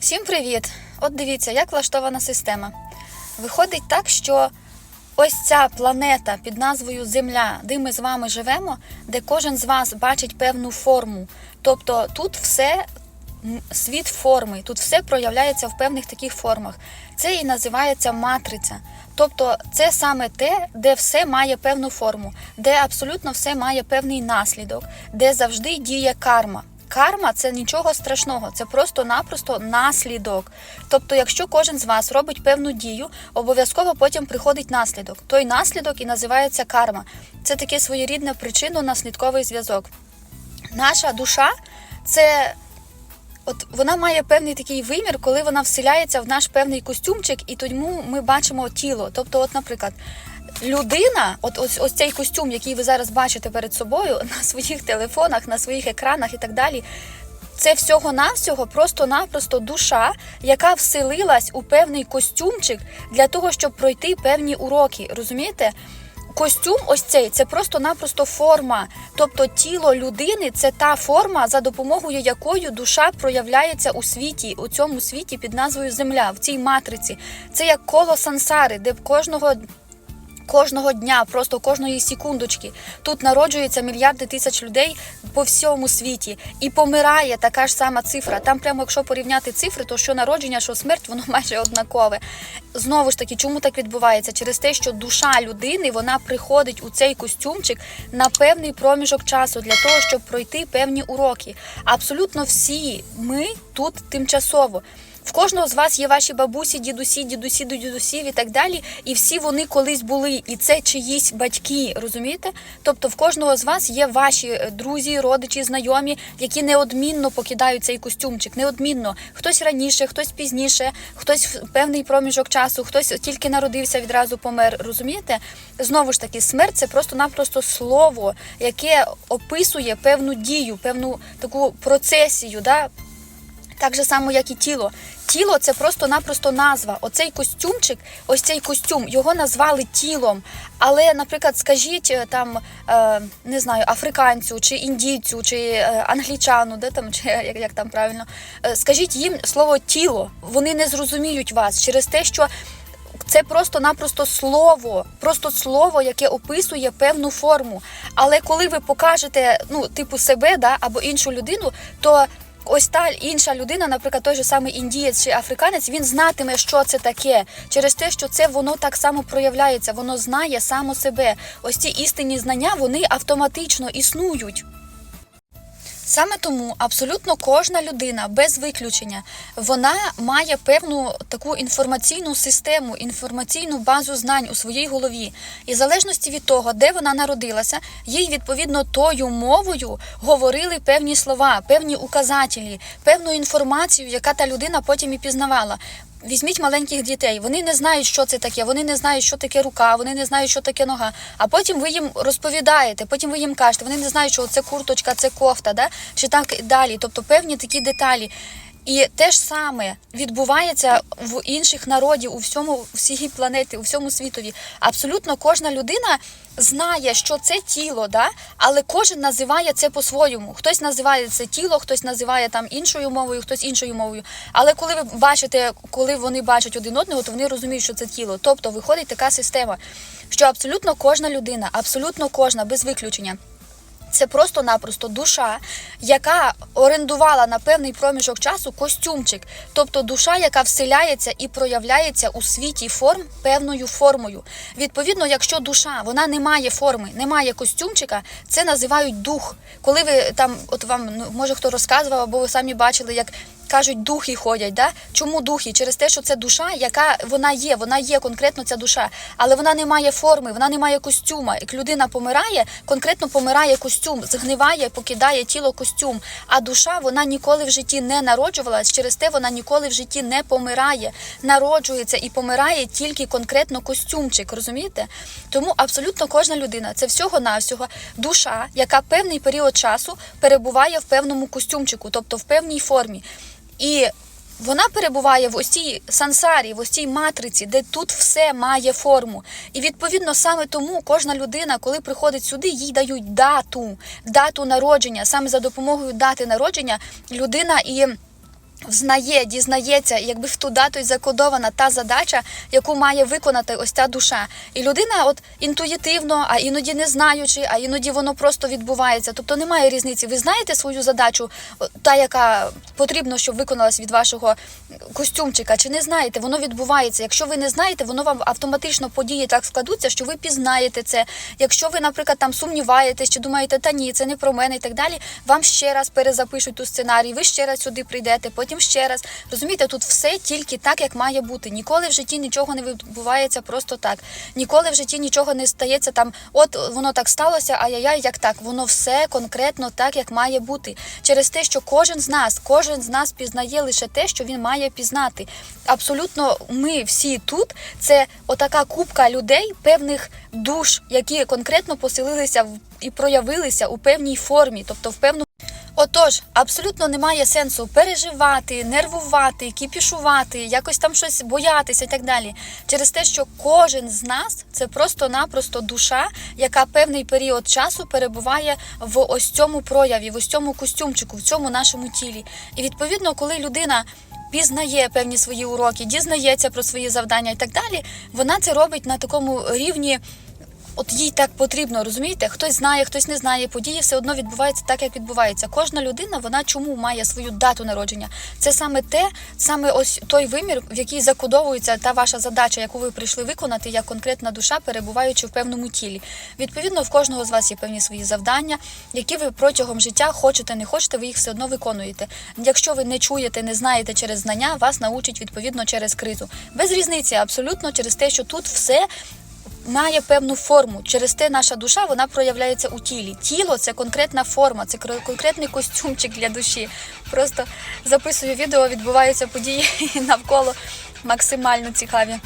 Всім привіт! От дивіться, як влаштована система. Виходить так, що ось ця планета під назвою Земля, де ми з вами живемо, де кожен з вас бачить певну форму. Тобто тут все світ форми, тут все проявляється в певних таких формах. Це і називається матриця. Тобто це саме те, де все має певну форму, де абсолютно все має певний наслідок, де завжди діє карма. Карма це нічого страшного, це просто-напросто наслідок. Тобто, якщо кожен з вас робить певну дію, обов'язково потім приходить наслідок. Той наслідок і називається карма. Це таке своєрідне причинно-наслідковий зв'язок. Наша душа це От вона має певний такий вимір, коли вона вселяється в наш певний костюмчик, і тому ми бачимо тіло. Тобто, от, наприклад, людина, от ось, ось цей костюм, який ви зараз бачите перед собою на своїх телефонах, на своїх екранах і так далі. Це всього-навсього просто-напросто душа, яка вселилась у певний костюмчик для того, щоб пройти певні уроки. Розумієте? Костюм, ось цей, це просто-напросто форма. Тобто тіло людини це та форма, за допомогою якої душа проявляється у світі, у цьому світі під назвою Земля, в цій матриці. Це як коло сансари, де кожного. Кожного дня, просто кожної секундочки, тут народжується мільярди тисяч людей по всьому світі і помирає така ж сама цифра. Там, прямо якщо порівняти цифри, то що народження, що смерть, воно майже однакове. Знову ж таки, чому так відбувається? Через те, що душа людини вона приходить у цей костюмчик на певний проміжок часу для того, щоб пройти певні уроки. Абсолютно всі ми тут тимчасово. В кожного з вас є ваші бабусі, дідусі, дідусі, дідусів і так далі. І всі вони колись були, і це чиїсь батьки, розумієте? Тобто в кожного з вас є ваші е, друзі, родичі, знайомі, які неодмінно покидають цей костюмчик. Неодмінно. Хтось раніше, хтось пізніше, хтось в певний проміжок часу, хтось тільки народився, відразу помер. Розумієте? Знову ж таки, смерть це просто-напросто слово, яке описує певну дію, певну таку процесію. Да? Так же само, як і тіло. Тіло це просто-напросто назва. Оцей костюмчик, ось цей костюм, його назвали тілом. Але, наприклад, скажіть е, там, е, не знаю, африканцю чи індійцю, чи е, англічану, де там, чи як, як там правильно, скажіть їм слово тіло. Вони не зрозуміють вас через те, що. Це просто-напросто слово, просто слово, яке описує певну форму. Але коли ви покажете, ну, типу себе, да, або іншу людину, то ось та інша людина, наприклад, той же самий індієць чи африканець, він знатиме, що це таке, через те, що це воно так само проявляється, воно знає само себе. Ось ці істинні знання вони автоматично існують. Саме тому абсолютно кожна людина без виключення вона має певну таку інформаційну систему, інформаційну базу знань у своїй голові. І в залежності від того, де вона народилася, їй відповідно тою мовою говорили певні слова, певні указателі, певну інформацію, яка та людина потім і пізнавала. Візьміть маленьких дітей, вони не знають, що це таке, вони не знають, що таке рука, вони не знають, що таке нога. А потім ви їм розповідаєте, потім ви їм кажете, вони не знають, що це курточка, це кофта, да? чи так далі. Тобто певні такі деталі. І те ж саме відбувається в інших народів у всьому всій планеті, у всьому світові. Абсолютно кожна людина знає, що це тіло, да? але кожен називає це по-своєму. Хтось називає це тіло, хтось називає там іншою мовою, хтось іншою мовою. Але коли ви бачите, коли вони бачать один одного, то вони розуміють, що це тіло. Тобто виходить така система, що абсолютно кожна людина, абсолютно кожна, без виключення. Це просто-напросто душа, яка орендувала на певний проміжок часу костюмчик, тобто душа, яка вселяється і проявляється у світі форм певною формою. Відповідно, якщо душа вона не має форми, не має костюмчика, це називають дух. Коли ви там, от вам ну, може хто розказував, або ви самі бачили, як кажуть, духи ходять. Да? Чому духи? Через те, що це душа, яка вона є, вона є конкретно ця душа, але вона не має форми, вона не має костюма. Як людина помирає, конкретно помирає костюм, згниває, покидає тіло костюм. А душа вона ніколи в житті не народжувалась, через те вона ніколи в житті не помирає, народжується і помирає тільки конкретно костюмчик. Розумієте? Тому абсолютно кожна людина це всього-навсього душа, яка певний період часу перебуває в певному костюмчику, тобто в певній формі. І вона перебуває в ось цій сансарі, в ось матриці, де тут все має форму. І відповідно саме тому кожна людина, коли приходить сюди, їй дають дату, дату народження. Саме за допомогою дати народження людина і Взнає, дізнається, якби в ту дату й закодована та задача, яку має виконати ось ця душа. І людина, от інтуїтивно, а іноді не знаючи, а іноді воно просто відбувається. Тобто немає різниці. Ви знаєте свою задачу, та яка потрібно, щоб виконалась від вашого костюмчика, чи не знаєте, воно відбувається. Якщо ви не знаєте, воно вам автоматично події так складуться, що ви пізнаєте це. Якщо ви, наприклад, там сумніваєтесь, чи думаєте, та ні, це не про мене і так далі, вам ще раз перезапишуть ту сценарій, ви ще раз сюди прийдете, потім ще раз. Розумієте, тут все тільки так, як має бути. Ніколи в житті нічого не відбувається просто так. Ніколи в житті нічого не стається там, от воно так сталося, а я як так. Воно все конкретно так, як має бути. Через те, що кожен з нас, кожен з нас пізнає лише те, що він має пізнати. Абсолютно, ми всі тут це отака купка людей, певних душ, які конкретно поселилися і проявилися у певній формі, тобто в певну. Отож, абсолютно немає сенсу переживати, нервувати, кіпішувати, якось там щось боятися і так далі. Через те, що кожен з нас це просто-напросто душа, яка певний період часу перебуває в ось цьому прояві, в ось цьому костюмчику, в цьому нашому тілі. І відповідно, коли людина. Пізнає певні свої уроки, дізнається про свої завдання і так далі. Вона це робить на такому рівні, От їй так потрібно, розумієте? Хтось знає, хтось не знає. Події все одно відбуваються так, як відбувається. Кожна людина, вона чому має свою дату народження? Це саме те, саме ось той вимір, в який закодовується та ваша задача, яку ви прийшли виконати, як конкретна душа, перебуваючи в певному тілі. Відповідно, в кожного з вас є певні свої завдання, які ви протягом життя хочете, не хочете, ви їх все одно виконуєте. Якщо ви не чуєте, не знаєте через знання, вас научать відповідно через кризу. Без різниці, абсолютно через те, що тут все має певну форму. Через те наша душа вона проявляється у тілі. Тіло це конкретна форма, це кр- конкретний костюмчик для душі. Просто записую відео, відбуваються події навколо максимально цікаві.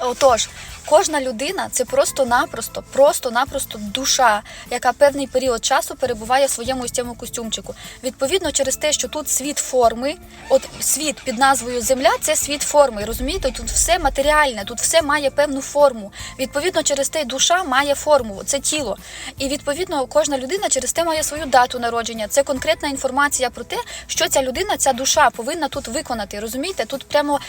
Отож, кожна людина це просто-напросто, просто-напросто душа, яка певний період часу перебуває в своєму ось цьому костюмчику. Відповідно, через те, що тут світ форми, от світ під назвою Земля це світ форми. Розумієте, тут все матеріальне, тут все має певну форму. Відповідно, через те душа має форму, це тіло. І відповідно кожна людина через те має свою дату народження. Це конкретна інформація про те, що ця людина, ця душа повинна тут виконати. Розумієте, тут прямо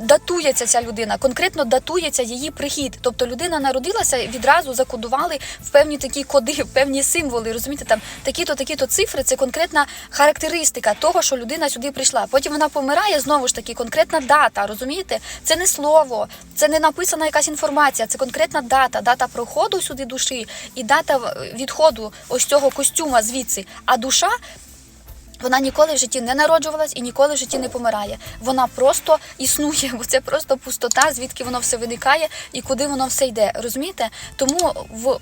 датується ця людина, конкретно датується її прихід. Тобто людина народилася, відразу закодували в певні такі коди, в певні символи. Розумієте, там такі-то, такі-то цифри. Це конкретна характеристика того, що людина сюди прийшла. Потім вона помирає знову ж таки, конкретна дата. Розумієте, це не слово, це не написана якась інформація, це конкретна дата, дата проходу сюди душі і дата е, відходу ось цього костюма звідси. А душа вона ніколи в житті не народжувалась і ніколи в житті не помирає. Вона просто існує, бо це просто пустота, звідки воно все виникає і куди воно все йде. Розумієте? Тому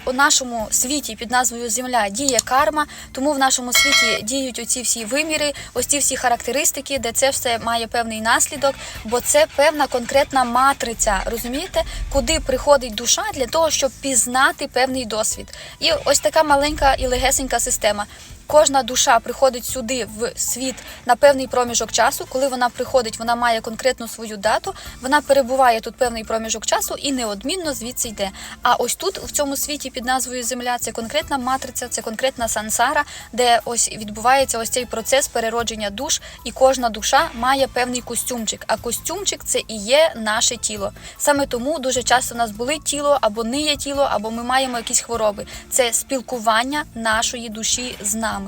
в нашому світі під назвою Земля діє карма, тому в нашому світі діють оці всі виміри, ось ці всі характеристики, де це все має певний наслідок, бо це певна конкретна матриця. Розумієте, куди приходить душа для того, щоб пізнати певний досвід. І ось така маленька і легесенька система. Кожна душа приходить сюди в світ на певний проміжок часу. Коли вона приходить, вона має конкретну свою дату. Вона перебуває тут певний проміжок часу і неодмінно звідси йде. А ось тут, в цьому світі під назвою Земля, це конкретна матриця, це конкретна сансара, де ось відбувається ось цей процес переродження душ, і кожна душа має певний костюмчик. А костюмчик це і є наше тіло. Саме тому дуже часто у нас болить тіло або ниє тіло, або ми маємо якісь хвороби. Це спілкування нашої душі з нами.